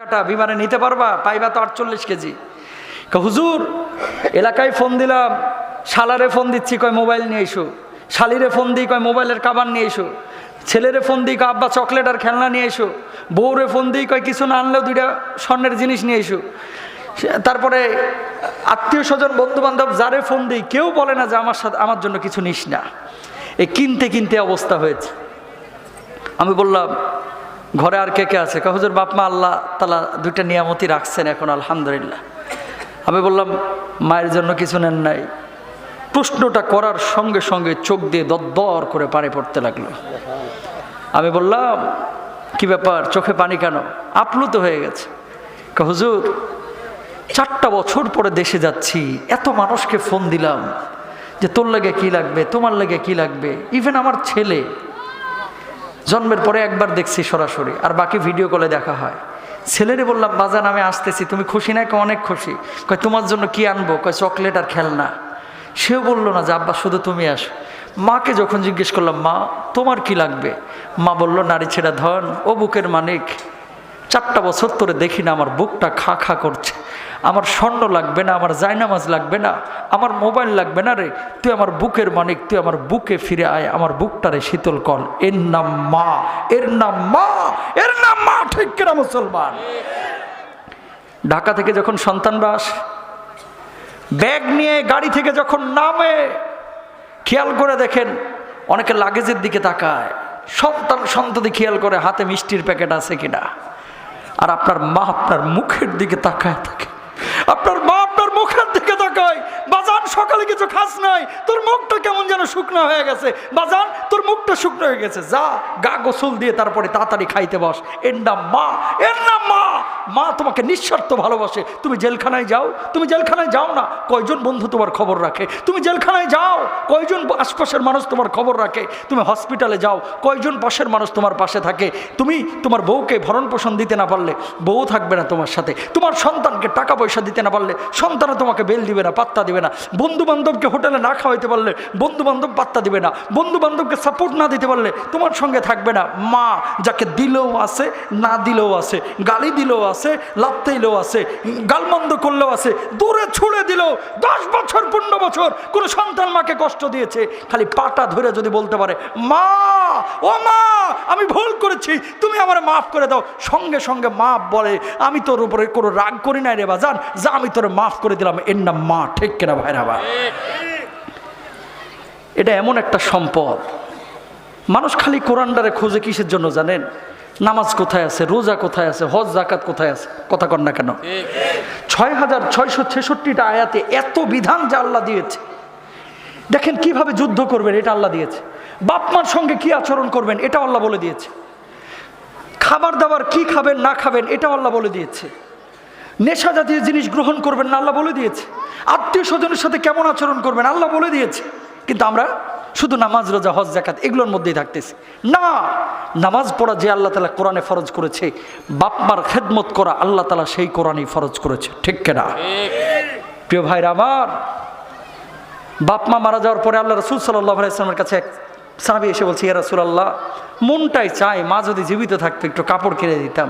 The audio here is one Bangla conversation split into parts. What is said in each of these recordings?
টাকাটা বিমানে নিতে পারবা, পাইবা তো আটচল্লিশ কেজি। হুজুর, এলাকায় ফোন দিলাম, শালারে ফোন দিচ্ছি, কয়, মোবাইল নিয়ে এসো। শালিরে ফোন দিই, কয়, মোবাইলের কাবার নিয়ে এসো। ছেলেরে ফোন দিই, কয়, আব্বা, চকলেট আর খেলনা নিয়ে এসো। বউরে ফোন দিই, কয়, কিছু না আনলেও দুইটা স্বর্ণের জিনিস নিয়ে এসো। তারপরে আত্মীয় স্বজন বন্ধু বান্ধব যারে ফোন দিই, কেউ বলে না যে আমার সাথে, আমার জন্য কিছু নিস না। এই কিনতে কিনতে অবস্থা হয়েছে। আমি বললাম ঘরে আর কে কে আছে? কয়, হুজুর বাপ মা আল্লাহ তালা দুইটা নিয়ামতি রাখছেন এখন আলহামদুলিল্লাহ। আমি বললাম মায়ের জন্য কিছু নেন নাই। প্রশ্নটা করার সঙ্গে সঙ্গে চোখ দিয়ে দরদর করে পানি পড়তে লাগল। আমি বললাম কি ব্যাপার? চোখে পানি কেন? আপ্লুত হয়ে গেছে। হুজুর চারটা বছর পরে দেশে যাচ্ছি এত মানুষকে ফোন দিলাম যে তোর লাগে কি লাগবে তোমার লাগে কি লাগবে? ইভেন আমার ছেলে জন্মের পরে একবার দেখছি সরাসরি, আর বাকি ভিডিও কলে দেখা হয়। ছেলেরে বললাম, বাজান, আমি আসতেছি, তুমি খুশি না কয় অনেক খুশি? কয়, তোমার জন্য কি আনব? কয়, চকলেট আর খেলনা। সেও বলল না, যে আব্বা, শুধু তুমি আসো। মাকে যখন জিজ্ঞেস করলাম, মা, তোমার কি লাগবে? মা বলল, নারী ছেড়া ধন, ও বুকের মানিক। চারটা বছর তোরে দেখি না, আমার বুকটা খা খা করছে। আমার স্বর্ণ লাগবে না, আমার জায়নামাজ লাগবে না, আমার মোবাইল লাগবে না রে। তুই আমার বুকের মানিক তুই আমার বুকে ফিরে আয়, আমার বুকটারে শীতল কর। এর নাম মা, এর নাম মা, এর নাম মা, ঠিক কিনা মুসলমান? ঢাকা থেকে যখন সন্তানরা আসে, ব্যাগ নিয়ে গাড়ি থেকে যখন নামে, খেয়াল করে দেখেন, অনেকে লাগেজের দিকে তাকায়। সন্তান সন্ততি খেয়াল করে হাতে মিষ্টির প্যাকেট আছে কিনা। আর আপনার মা আপনার মুখের দিকে তাকায় থাকে। আপনার মা আপনার মুখের দিকে তাকায়। বাজান, সকালে কিছু খাস নাই। তোর মুখটা কেমন যেন শুকনো হয়ে গেছে। বাজান, তোর মুখটা শুকনো হয়ে গেছে। যা, গা গোসল দিয়ে তারপরে তাড়াতাড়ি খাইতে বস। এর নাম মা। এর নাম মা। মা তোমাকে নিঃস্বার্থ ভালোবাসে। তুমি জেলখানায় যাও। তুমি জেলখানায় যাও না, কয়জন বন্ধু তোমার খবর রাখে? তুমি জেলখানায় যাও, কয়জন আশপাশের মানুষ তোমার খবর রাখে? তুমি হসপিটালে যাও, কয়জন পাশের মানুষ তোমার পাশে থাকে? তুমি তোমার বউকে ভরণ পোষণ দিতে না পারলে বউ থাকবে না তোমার সাথে। তোমার সন্তানকে টাকা পয়সা দিতে না পারলে সন্তানও তোমাকে বেল দিবে না, পাত্তা দিবে না। বন্ধু বান্ধবকে হোটেলে না খাওয়াইতে পারলে বন্ধু বান্ধব পাত্তা দিবে না। বন্ধু বান্ধবকে সাপোর্ট না দিতে পারলে তোমার সঙ্গে থাকবে না। মা, যাকে দিলেও আছে, না দিলেও আছে, গালি দিলেও আছে লাত্তাইলেও আছে, গালমন্দ করলেও আছে, দূরে ছুড়ে দিলেও দশ বছর, পনেরো বছর কোনো সন্তান মাকে কষ্ট দিয়েছে, খালি পাটা ধরে যদি বলতে পারে, মা, ও মা, আমি ভুল করেছি, তুমি আমার মাফ করে দাও। সঙ্গে সঙ্গে মাফ বলে, আমি তোর উপরে কোনো রাগ করি নাই রে বাজান, যা আমি তোরে মাফ করে দিলাম, এর নাম মা, ঠিক কেনা ভাইরা ভাই এটা এমন একটা সম্পদ। মানুষ খালি কোরআনটারে খোঁজে কিসের জন্য জানেন? নামাজ কোথায় আছে, রোজা কোথায় আছে, হজ জাকাত কোথায় আছে? কথা কর না কেন? ছয় হাজার ছয়শো ছেষট্টিটা আয়াতে এত বিধান যা আল্লাহ দিয়েছে। দেখেন কীভাবে যুদ্ধ করবেন, এটা আল্লাহ দিয়েছে। বাপ মার সঙ্গে কি আচরণ করবেন এটা আল্লাহ বলে দিয়েছে। খাবার দাবার কি খাবেন, না খাবেন এটা আল্লাহ বলে দিয়েছে। নেশা জাতীয় জিনিস গ্রহণ করবেন না, আল্লাহ বলে দিয়েছে। আত্মীয় স্বজনের সাথে কেমন আচরণ করবেন, আল্লাহ বলে দিয়েছে। কিন্তু আমরা শুধু নামাজ, রোজা, হজ জাকাত এগুলোর মধ্যেই থাকতেছে। না, নামাজ পড়া যে আল্লাহ তালা কোরআনে ফরজ করেছে, বাপমার খেদমত করা আল্লাহ তালা সেই কোরআনই ফরজ করেছে। ঠিক কেনা? প্রিয় ভাইরা আমার, বাপমা মারা যাওয়ার পরে আল্লাহ রসুল সাল্লাহ ইসলামের কাছে এক সাহাবি এসে বলছে, ইয়া রসুল আল্লাহ মনটাই চাই, মা যদি জীবিত থাকতো, একটু কাপড় কিনে দিতাম,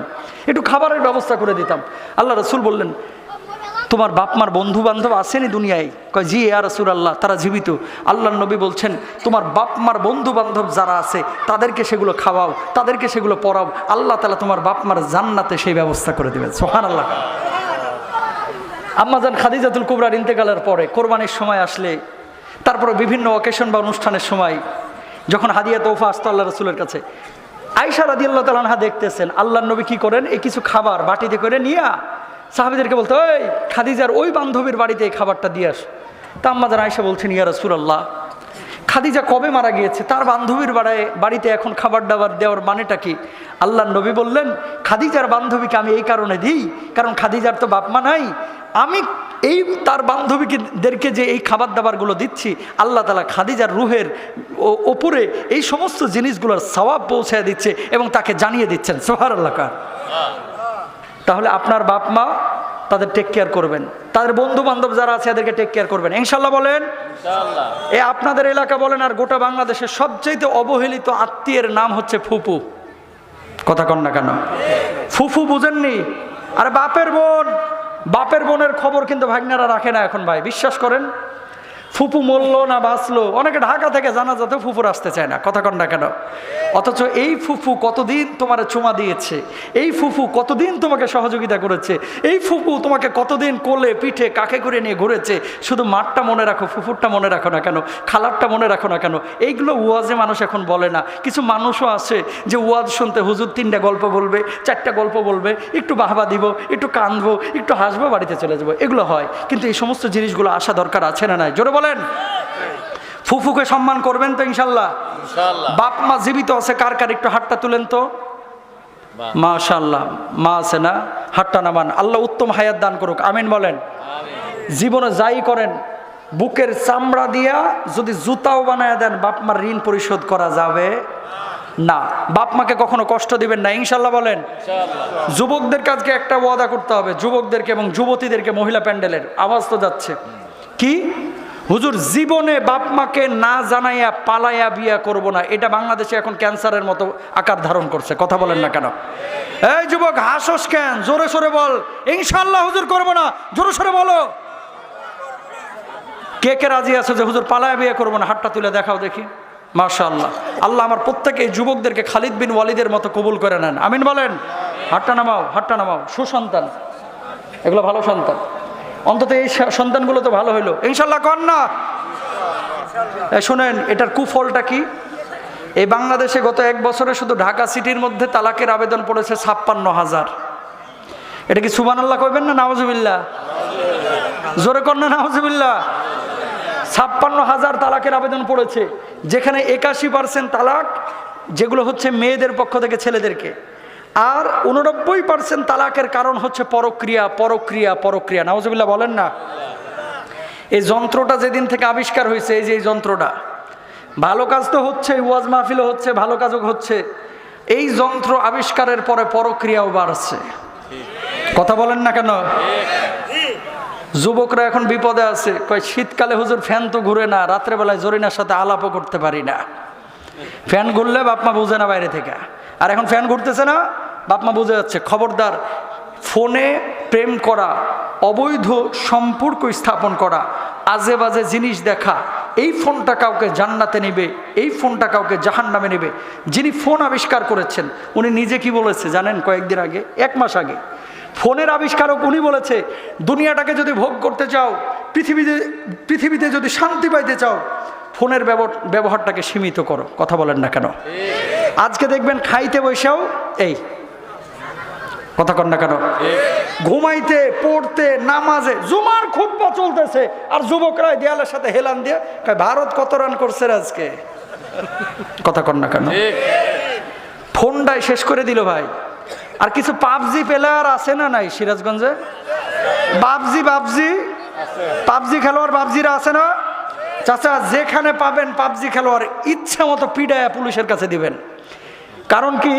একটু খাবারের ব্যবস্থা করে দিতাম। আল্লাহ রসুল বললেন তোমার বাপ মার বন্ধু বান্ধব আসেনি দুনিয়ায়? কয়, জি ইয়া রসুল আল্লাহ তারা জীবিত। আল্লাহ নবী বলছেন, তোমার বাপ মার বন্ধু বান্ধব যারা আছে, তাদেরকে সেগুলো খাওয়াও, তাদেরকে সেগুলো পড়াও। আল্লাহ তালা তোমার বাপ মার জান্নাতে সেই ব্যবস্থা করে দেবেন। সোহান আল্লাহ আম্মাজান খাদিজাতুল কুবরার ইন্তেকালের পরে কোরবানির সময় আসলে, তারপরে বিভিন্ন অকেশন বা অনুষ্ঠানের সময় যখন হাদিয়া তোফা আসতো আল্লাহ রসুলের কাছে আয়সা রাদি আল্লাহ তালানহা দেখতেছেন আল্লাহ নবী কি করেন? এই কিছু খাবার বাটিতে করে নিয়া সাহাবিদেরকে বলতো ওই খাদিজার ওই বান্ধবীর বাড়িতে এই খাবারটা দিয়ে আস। তা আম্মাজান আয়সা বলছেন, ইয়া রসুল আল্লাহ খাদিজা কবে মারা গিয়েছে? তার বান্ধবীর বাড়ায় বাড়িতে এখন খাবার দাবার দেওয়ার মানেটা কি? আল্লাহ নবী বললেন, খাদিজার বান্ধবীকে আমি এই কারণে দিই, কারণ খাদিজার তো বাপমা নাই। আমি এই তার বান্ধবীদেরকে যে এই খাবার দাবারগুলো দিচ্ছি, আল্লাহ তালা খাদিজার রুহের ওপরে এই সমস্ত জিনিসগুলোর সওয়াব পৌঁছায় দিচ্ছে এবং তাকে জানিয়ে দিচ্ছেন। সোহার আল্লাহ তাহলে আপনার বাপ মা তাদের টেক কেয়ার করবেন। তাদের বন্ধু বান্ধব যারা আছে এদেরকে টেক কেয়ার করবেন। ইনশাল্লাহ বলেন? এ আপনাদের এলাকা বলেন আর গোটা বাংলাদেশের সবচেয়ে অবহেলিত আত্মীয়ের নাম হচ্ছে ফুপু। কথা কন না কেন? ফুফু বুঝেননি? আর বাপের বোন! বাপের বোনের খবর কিন্তু ভাগ্নারা রাখে না এখন ভাই বিশ্বাস করেন? ফুপু মরলো না বাঁচলো। অনেকে ঢাকা থেকে জানা যাতে ফুপুর আসতে চায় না কথা কন না কেন? অথচ এই ফুফু কতদিন তোমার চুমা দিয়েছে? এই ফুফু কতদিন তোমাকে সহযোগিতা করেছে? এই ফুফু তোমাকে কতদিন কোলে, পিঠে কাকে করে নিয়ে ঘুরেছে? শুধু মাঠটা মনে রাখো, ফুফুরটা মনে রাখো না কেন? খালারটা মনে রাখো না কেন? এইগুলো ওয়াজে মানুষ এখন বলে না। কিছু মানুষও আছে যে ওয়াজ শুনতে হুজুর তিনটা গল্প বলবে, চারটা গল্প বলবে, একটু বাহবা দিব, একটু কাঁদবো, একটু হাসবো, বাড়িতে চলে যাব। এগুলো হয়। কিন্তু এই সমস্ত জিনিসগুলো আসা দরকার আছে না নাই? জোরে বলেন। ফুফুকে সম্মান করবেন তো ইনশাল্লাহ? বাপ মা জীবিত আছে কার কার একটু হাতটা তুলেন তো? মাশাল্লাহ মা আছে না? হাতটা নামান। আল্লাহ উত্তম হায়াত দান করুক আমিন বলেন। জীবনে যাই করেন বুকের চামড়া দিয়া যদি জুতাও বানায় দেন বাপ মার ঋণ পরিশোধ করা যাবে না। বাপ মাকে কখনো কষ্ট দিবেন না ইনশাল্লাহ বলেন। যুবকদের কাজকে একটা ওয়াদা করতে হবে যুবকদেরকে এবং যুবতীদেরকে মহিলা প্যান্ডেলের। আওয়াজ তো যাচ্ছে। কি? হুজুর, জীবনে বাপ মাকে না জানাইয়া পালাইয়া বিয়া করব না, এটা বাংলাদেশে এখন ক্যান্সারের মতো আকার ধারণ করছে, কথা বলেন না কেন? এই যুবক, হাসস কেন? জোরে সোরে বল। ইনশাল্লাহ হুজুর করব না। জোরে সোরে বলো। কে কে রাজি আছে যে হুজুর পালায়া বিয়ে করব না? হাতটা তুলে দেখাও দেখি। মাশাআল্লাহ। আল্লাহ আমার প্রত্যেকে এই যুবকদেরকে খালিদ বিন ওয়ালিদের মতো কবুল করে নেন। আমিন বলেন। হাতটা নামাও হাতটা নামাও। সুসন্তান। এগুলো ভালো সন্তান। অন্তত এই সন্তানগুলো তো ভালো হইল। ইনশাল্লাহ কর না শোনেন, এটার কুফলটা কি? এই বাংলাদেশে গত এক বছরে শুধু ঢাকা সিটির মধ্যে তালাকের আবেদন পড়েছে ছাপ্পান্ন হাজার। এটা কি সুবান আল্লাহ কইবেন না নাওজুবিল্লাহ জোরে কর না নাওজুবিল্লাহ ছাপ্পান্ন হাজার তালাকের আবেদন পড়েছে। যেখানে একাশি পার্সেন্ট তালাক, যেগুলো হচ্ছে মেয়েদের পক্ষ থেকে ছেলেদেরকে। আর উননব্বই পার্সেন্ট তালাকের কারণ হচ্ছে পরক্রিয়া পরক্রিয়া পরক্রিয়া। নাওজবিল্লা বলেন না? এই যন্ত্রটা যেদিন থেকে আবিষ্কার হয়েছে, এই যে এই যন্ত্রটা। ভালো কাজ তো হচ্ছে, ওয়াজ মাহফিলও হচ্ছে, ভালো কাজও হচ্ছে। এই যন্ত্র আবিষ্কারের পরে পরক্রিয়াও বাড়ছে। কথা বলেন না কেন? যুবকরা এখন বিপদে আছে। কয়, শীতকালে হুজুর ফ্যান তো ঘুরে না, রাত্রেবেলায় জরিনার সাথে আলাপও করতে পারি না। ফ্যান ঘুরলে বাপমা বুঝে না বাইরে থেকে। আর এখন ফ্যান ঘুরতেছে না? বাপমা বোঝা যাচ্ছে খবরদার। ফোনে প্রেম করা অবৈধ সম্পর্ক স্থাপন করা আজে বাজে জিনিস দেখা এই ফোনটা কাউকে জান্নাতে নেবে এই ফোনটা কাউকে জাহান নামে নেবে। যিনি ফোন আবিষ্কার করেছেন উনি নিজে কি বলেছে জানেন কয়েকদিন আগে? এক মাস আগে। ফোনের আবিষ্কারক উনি বলেছে দুনিয়াটাকে যদি ভোগ করতে চাও পৃথিবীতে পৃথিবীতে যদি শান্তি পাইতে চাও ফোনের ব্যবহার ব্যবহারটাকে সীমিত করো। কথা বলেন না কেন? আজকে দেখবেন খাইতে বসেও এই কথা কন না কেন? ঘুমাইতে, পড়তে, নামাজে, জুমার খুব চলতেছে। আর যুবকরা দেয়ালের সাথে হেলান দিয়ে ভারত কত রান করছে আজকে? কথা কন না কেন? ফোনটাই শেষ করে দিল ভাই। আর কিছু পাবজি প্লেয়ার আছে না নাই সিরাজগঞ্জে? বাবজি বাবজি পাবজি খেলোয়াড় বাবজিরা আছে না? চাচা, যেখানে পাবেন পাবজি খেলোয়াড়, ইচ্ছা মতো পিডায়া পুলিশের কাছে দিবেন। কারণ কি?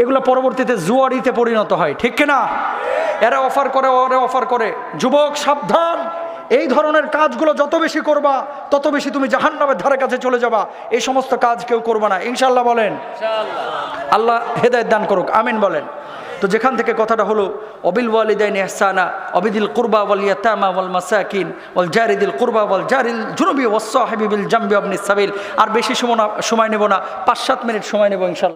এগুলো পরবর্তীতে জুয়ারিতে পরিণত হয় ঠিক কিনা? এরা অফার করে ওরা অফার করে। যুবক সাবধান। এই ধরনের কাজগুলো যত বেশি করবা তত বেশি তুমি জাহান্নামের ধারে কাছে চলে যাবা। এই সমস্ত কাজ কেউ করবে না। ইনশাল্লাহ বলেন। আল্লাহ হেদায়ত দান করুক। আমিন বলেন। তো যেখান থেকে কথাটা হলো অবিল ওয়ালিদাইন ইহসানা অবিদিল কুরবা ওয়াল ইয়াতামা ওয়াল মাসাকিন ওয়াল জারিদিল কুরবা ওয়াল জারিল জুনুবি বিল জামবি আবনি সাবিল। আর বেশি সময় না সময় নেব না। পাঁচ সাত মিনিট সময় নেব ইনশাল্লাহ